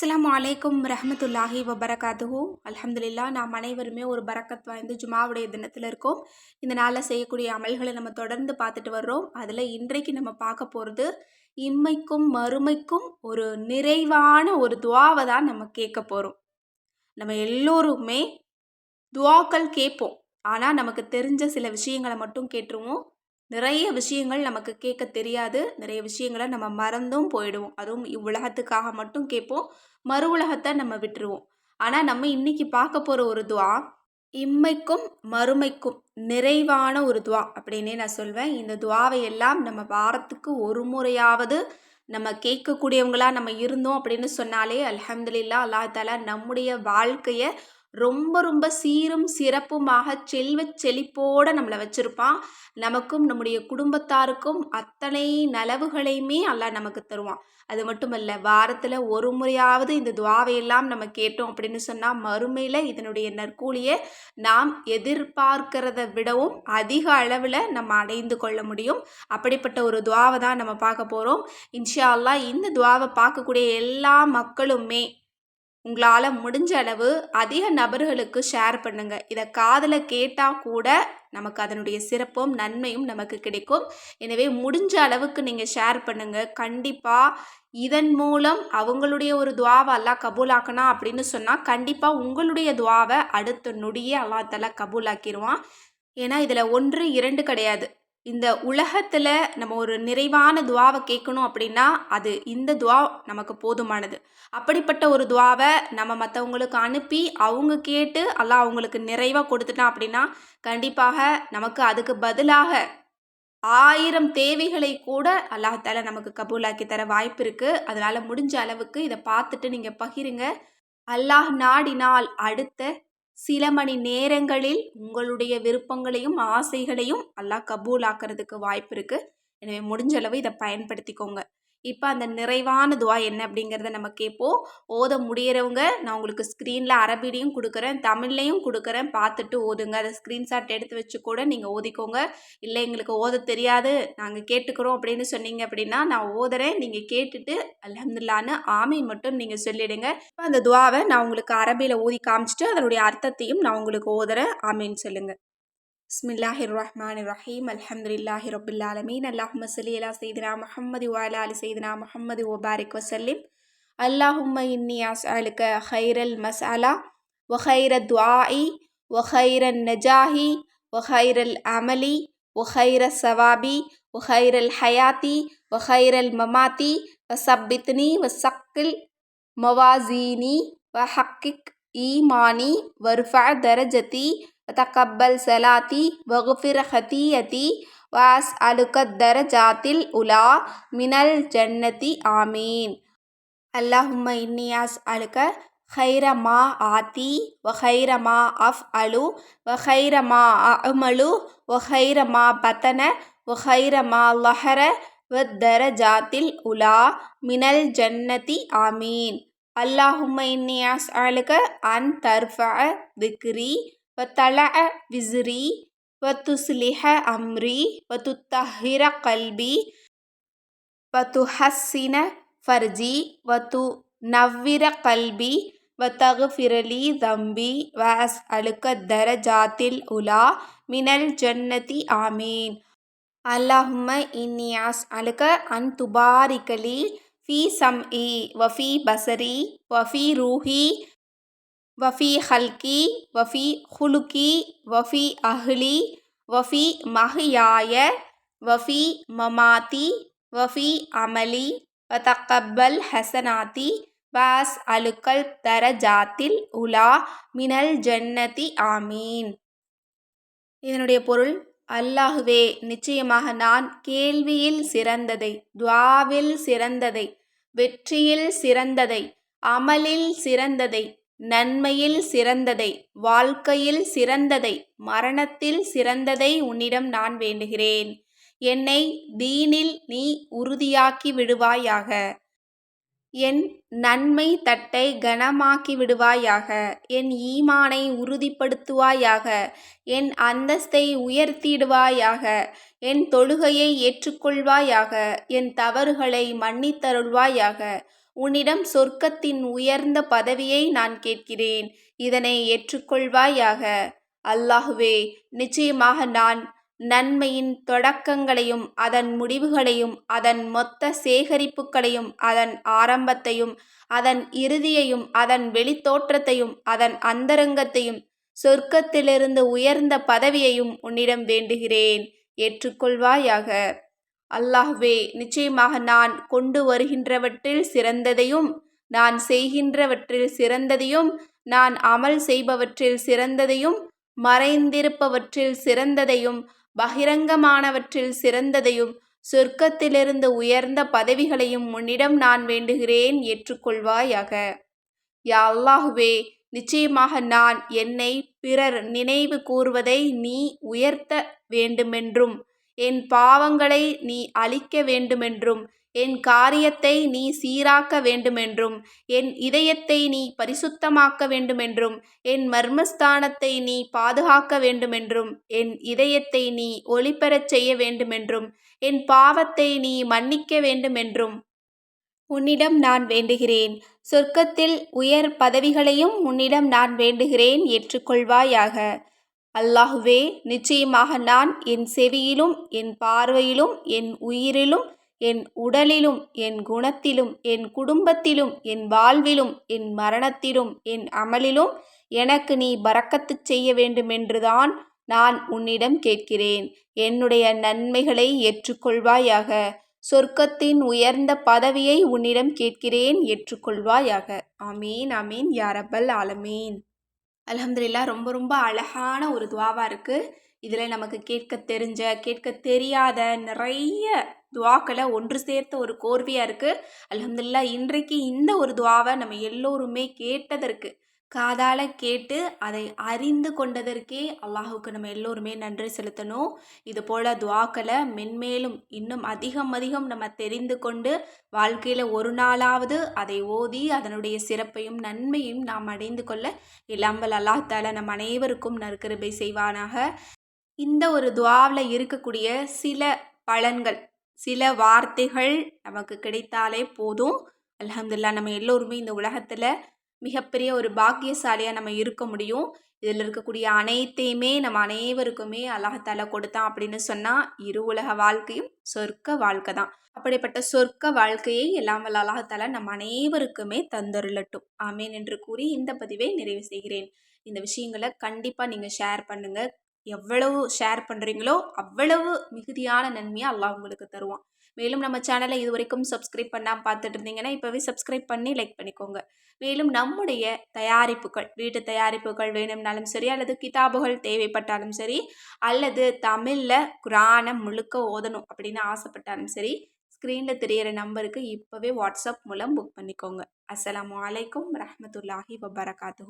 அஸ்லாம் அலைக்கும் ரஹமத்துல்லாஹி வபரகாத்துஹு. அலமதுல்லா நாம் அனைவருமே ஒரு பரக்கத் வாய்ந்து ஜுமாவுடைய தினத்தில் இருக்கோம். இந்த நாளில் செய்யக்கூடிய அமல்களை நம்ம தொடர்ந்து பார்த்துட்டு வர்றோம். அதில் இன்றைக்கு நம்ம பார்க்க போகிறது இம்மைக்கும் மறுமைக்கும் ஒரு நிறைவான ஒரு துவாவை தான் நம்ம கேட்க போகிறோம் நம்ம எல்லோருமே துவாக்கள் கேட்போம். ஆனால் நமக்கு தெரிஞ்ச சில விஷயங்களை மட்டும் கேட்டுருவோம். நிறைய விஷயங்கள் நமக்கு கேட்க தெரியாது. நிறைய விஷயங்களை நம்ம மறந்தும் போயிடுவோம். அதுவும் இவ்வுலகத்துக்காக மட்டும் கேட்போம். மறு உலகத்தை நம்ம விட்டுருவோம். ஆனால் நம்ம இன்னைக்கு பார்க்க போகிற ஒரு துவா இம்மைக்கும் மறுமைக்கும் நிறைவான ஒரு துவா அப்படின்னே நான் சொல்வேன். இந்த துவாவை எல்லாம் நம்ம வாரத்துக்கு ஒரு முறையாவது நம்ம கேட்கக்கூடியவங்களா நம்ம இருந்தோம் அப்படின்னு சொன்னாலே அல்ஹம்துலில்லா அல்லா தாலா நம்முடைய வாழ்க்கையை ரொம்ப ரொம்ப சீரும் சிறப்புமாக செல்வ செழிப்போடு நம்மளை வச்சுருப்பான். நமக்கும் நம்முடைய குடும்பத்தாருக்கும் அத்தனை நலவுகளையுமே அல்லாஹ் நமக்கு தருவான். அது மட்டும் இல்லை வாரத்தில் ஒரு முறையாவது இந்த துவாவையெல்லாம் நம்ம கேட்டோம் அப்படின்னு சொன்னால் மறுமையில் இதனுடைய நற்கூலியை நாம் எதிர்பார்க்கிறத விடவும் அதிக அளவில் நம்ம அடைந்து கொள்ள முடியும். அப்படிப்பட்ட ஒரு துவாவை தான் நம்ம பார்க்க போகிறோம் இன்ஷா அல்லா இந்த துவாவை பார்க்கக்கூடிய எல்லா மக்களுமே உங்களால் முடிஞ்ச அளவு அதிக நபர்களுக்கு ஷேர் பண்ணுங்கள் இதை காதில் கேட்டால் கூட நமக்கு அதனுடைய சிறப்பும் நன்மையும் நமக்கு கிடைக்கும். எனவே முடிஞ்ச அளவுக்கு நீங்கள் ஷேர் பண்ணுங்கள் கண்டிப்பாக இதன் மூலம் அவங்களுடைய ஒரு துவாவை அல்லா கபூலாக்கணும் அப்படின்னு சொன்னால் கண்டிப்பாக உங்களுடைய துவாவை அடுத்த நொடியே அல்லா தலா கபூலாக்கிடுவான் ஏன்னா இதில் ஒன்று இரண்டு கிடையாது. இந்த உலகத்தில் நம்ம ஒரு நிறைவான துவாவை கேட்கணும் அப்படின்னா அது இந்த துவா நமக்கு போதுமானது. அப்படிப்பட்ட ஒரு துவாவை நம்ம மற்றவங்களுக்கு அனுப்பி அவங்க கேட்டு எல்லாம் அவங்களுக்கு நிறைவாக கொடுத்துட்டான் அப்படின்னா கண்டிப்பாக நமக்கு அதுக்கு பதிலாக ஆயிரம் தேவைகளை கூட அல்லாஹால நமக்கு கபூலாக்கி தர வாய்ப்பு இருக்குது அதனால் முடிஞ்ச அளவுக்கு இதை பார்த்துட்டு நீங்கள் பகிருங்க. அல்லாஹ் நாடினால் அடுத்த சில மணி நேரங்களில் உங்களுடைய விருப்பங்களையும் ஆசைகளையும் அல்லாஹ் கபூலாக்கிறதுக்கு வாய்ப்பு இருக்குது எனவே முடிஞ்ச அளவு இதை பயன்படுத்திக்கோங்க. இப்போ அந்த நிறைவான துவா என்ன அப்படிங்கிறத நம்ம கேட்போம் ஓத முடியறவங்க நான் உங்களுக்கு ஸ்க்ரீனில் அரபிலையும் கொடுக்குறேன் தமிழ்லையும் கொடுக்குறேன். பார்த்துட்டு ஓதுங்க. அதை ஸ்க்ரீன்ஷாட் எடுத்து வச்சு கூட நீங்கள் ஓதிக்கோங்க. இல்லை எங்களுக்கு ஓத தெரியாது. நாங்கள் கேட்டுக்கிறோம் அப்படின்னு சொன்னீங்க அப்படின்னா நான் ஓதுறேன். நீங்கள் கேட்டுட்டு அலமதுல்லான்னு ஆமை மட்டும் நீங்கள் சொல்லிடுங்க. இப்போ அந்த துவாவை நான் உங்களுக்கு அரபியில் ஊதி காமிச்சிட்டு அதனுடைய அர்த்தத்தையும் நான் உங்களுக்கு ஓதுறேன். ஆமைன்னு சொல்லுங்கள் بسم الله الرحمن الرحيم. الحمد لله رب العالمين. اللهم صل على سيدنا محمد وعلى آل سيدنا محمد وبارك وسلم. اللهم إني أسألك خير المسألة وخير الدعاء وخير النجاح وخير العمل وخير الثواب وخير الحياة وخير الممات. وثبتني وثقل موازيني وحقق ஈமானி வருஃபா தரஜதி தக்கப்பல் சலாத்தி வகுஃபிர் ஹதீயதி வாஸ் அலுகத் தரஜாத்தில் உலா மினல் ஜன்னதி ஆமீன். அல்லாஹும்ம இன்னியாஸ் அலுக ஹைரமா ஆத்தி ஒஹைரமா அஃப் அலு வஹைரமா அமலு ஒஹைரமா பத்தன ஒஹைரமா லஹர வத்தரஜாத்தில் உலா மினல் ஜன்னதி ஆமீன். அல்லாஹும்ம இன்னியாஸ் அழுக அன் தர்ஃப விக்ரி வ தல விசிறி வ துஸ்லிஹ அம்ரி வ துத்தஹிர கல்பி வ துஹஸ்ஸின ஃபர்ஜி வ து நவ்விர கல்பி வ தகுஃபிரலி தம்பி வ அஸ் அழுக்க தரஜாத்தில் உலா மினல் ஜன்னதி ஆமீன். அல்லாஹும்ம இன்னியாஸ் அழுக அன் துபாரிகலி ஃபீ சம் இ வஃபி பசரி வஃபி ரூஹி வஃபி ஹல்கி வஃபி ஹுலுக்கி வஃபி அஹ்லி வஃபி மஹியாய வஃபி மமாதி வஃபி அமலி வதக்கப்பல் ஹசனாதி பாஸ் அலுக்கல் தரஜாத்தில் உலா மினல் ஜன்னதி ஆமீன். இதனுடைய பொருள் அல்லாஹுவே நிச்சயமாக நான் கேள்வியில் சிறந்ததை துவாவில் சிறந்ததை வெற்றியில் சிறந்ததை அமலில் சிறந்ததை நன்மையில் சிறந்ததை வாழ்க்கையில் சிறந்ததை மரணத்தில் சிறந்ததை உன்னிடம் நான் வேண்டுகிறேன். என்னை தீனில் நீ உறுதியாக்கி விடுவாயாக. என் நன்மை தட்டை கனமாக்கி விடுவாயாக என் ஈமானை உறுதிப்படுத்துவாயாக என் அந்தஸ்தை உயர்த்திடுவாயாக என் தொழுகையை ஏற்றுக்கொள்வாயாக என் தவறுகளை மன்னித்தருள்வாயாக உன்னிடம் சொர்க்கத்தின் உயர்ந்த பதவியை நான் கேட்கிறேன் இதனை ஏற்றுக்கொள்வாயாக. அல்லாஹுவே நிச்சயமாக நான் நன்மையின் தொடக்கங்களையும் அதன் முடிவுகளையும் அதன் மொத்த சேகரிப்புகளையும் அதன் ஆரம்பத்தையும் அதன் இறுதியையும் அதன் வெளித்தோற்றத்தையும் அதன் அந்தரங்கத்தையும் சொர்க்கத்திலிருந்து உயர்ந்த பதவியையும் உன்னிடம் வேண்டுகிறேன். ஏற்றுக்கொள்வாயாக. அல்லாஹ்வே நிச்சயமாக நான் கொண்டு வருகின்றவற்றில் சிறந்ததையும் நான் செய்கின்றவற்றில் சிறந்ததையும் நான் அமல் செய்பவற்றில் சிறந்ததையும் மறைந்திருப்பவற்றில் சிறந்ததையும் பகிரங்கமானவற்றில் சிறந்ததையும் சொர்க்கத்திலிருந்து உயர்ந்த பதவிகளையும் உன்னிடம் நான் வேண்டுகிறேன் ஏற்றுக்கொள்வாயாக. யா அல்லாஹுவே நிச்சயமாக நான் என்னை பிறர் நினைவு கூறுவதை நீ உயர்த்த வேண்டுமென்றும் என் பாவங்களை நீ அழிக்க வேண்டுமென்றும் என் காரியத்தை நீ சீராக்க வேண்டுமென்றும் என் இதயத்தை நீ பரிசுத்தமாக்க வேண்டுமென்றும் என் மர்மஸ்தானத்தை நீ பாதுகாக்க வேண்டுமென்றும் என் இதயத்தை நீ ஒளிபெறச் செய்ய வேண்டுமென்றும் என் பாவத்தை நீ மன்னிக்க வேண்டுமென்றும். உன்னிடம் நான் வேண்டுகிறேன். சொர்க்கத்தில் உயர் பதவிகளையும் உன்னிடம் நான் வேண்டுகிறேன் ஏற்றுக்கொள்வாயாக. அல்லாஹுவே நிச்சயமாக நான் என் செவியிலும் என் பார்வையிலும் என் உயிரிலும் என் உடலிலும் என் குணத்திலும் என் குடும்பத்திலும் என் வாழ்விலும் என் மரணத்திலும் என் அமலிலும் எனக்கு நீ பறக்கத்து செய்ய வேண்டுமென்றுதான் நான் உன்னிடம் கேட்கிறேன். என்னுடைய நன்மைகளை ஏற்றுக்கொள்வாயாக. சொர்க்கத்தின் உயர்ந்த பதவியை உன்னிடம் கேட்கிறேன். ஏற்றுக்கொள்வாயாக. ஆமீன் ஆமீன். யாரப்பல் ஆலமீன். அலமதுல்லா ரொம்ப ரொம்ப அழகான ஒரு துவாவாக இருக்குது இதில் நமக்கு கேட்க தெரிஞ்ச கேட்க தெரியாத நிறைய துவாக்களை ஒன்று சேர்த்த ஒரு கோர்வையாக இருக்குது அலமதுல்லா இன்றைக்கு இந்த ஒரு துவாவை நம்ம எல்லோருமே கேட்டதற்கு காதால் கேட்டு அதை அறிந்து கொண்டதற்கே அல்லாஹுக்கு நம்ம எல்லோருமே நன்றி செலுத்தணும். இது போல் துவாக்களை மென்மேலும் இன்னும் அதிகம் அதிகம் நம்ம தெரிந்து கொண்டு வாழ்க்கையில் ஒரு நாளாவது அதை ஓதி அதனுடைய சிறப்பையும் நன்மையும் நாம் அடைந்து கொள்ள இல்லாமல் அல்லாஹால நம் அனைவருக்கும் நற்கருபை செய்வானாக. இந்த ஒரு துவாவில் இருக்கக்கூடிய சில பலன்கள் சில வார்த்தைகள் நமக்கு கிடைத்தாலே போதும். அலமதுல்லா நம்ம எல்லோருமே இந்த உலகத்தில் மிகப்பெரிய ஒரு பாக்கியசாலியாக நம்ம இருக்க முடியும். இதில் இருக்கக்கூடிய அனைத்தையுமே நம்ம அனைவருக்குமே அல்லாஹால கொடுத்தான் அப்படின்னு சொன்னால் இரு உலக வாழ்க்கையும் சொர்க்க வாழ்க்கை தான். அப்படிப்பட்ட சொர்க்க வாழ்க்கையை எல்லாம் வல்ல அல்லாஹால நம்ம அனைவருக்குமே தந்தருளட்டும். ஆமேன் என்று கூறி இந்த பதிவை நிறைவு செய்கிறேன். இந்த விஷயங்களை கண்டிப்பாக நீங்கள் ஷேர் பண்ணுங்கள் எவ்வளவு ஷேர் பண்ணுறீங்களோ அவ்வளவு மிகுதியான நன்மையாக அல்லாஹ் உங்களுக்கு தருவான். மேலும் நம்ம சேனலை இது வரைக்கும் சப்ஸ்கிரைப் பண்ணாமல் பார்த்துட்டு இருந்தீங்கன்னா இப்போவே சப்ஸ்கிரைப் பண்ணி லைக் பண்ணிக்கோங்க. மேலும் நம்முடைய தயாரிப்புகள் வீட்டு தயாரிப்புகள் வேணும்னாலும் சரி அல்லது கிதாபுகள் தேவைப்பட்டாலும் சரி அல்லது தமிழில் குரானை முழுக்க ஓதணும் அப்படின்னு ஆசைப்பட்டாலும் சரி ஸ்க்ரீனில் தெரியிற நம்பருக்கு இப்போவே வாட்ஸ்அப் மூலம் புக் பண்ணிக்கோங்க. அஸ்லாம் வலைக்கம் ரஹமத்துல்லாஹி வபரகாத்து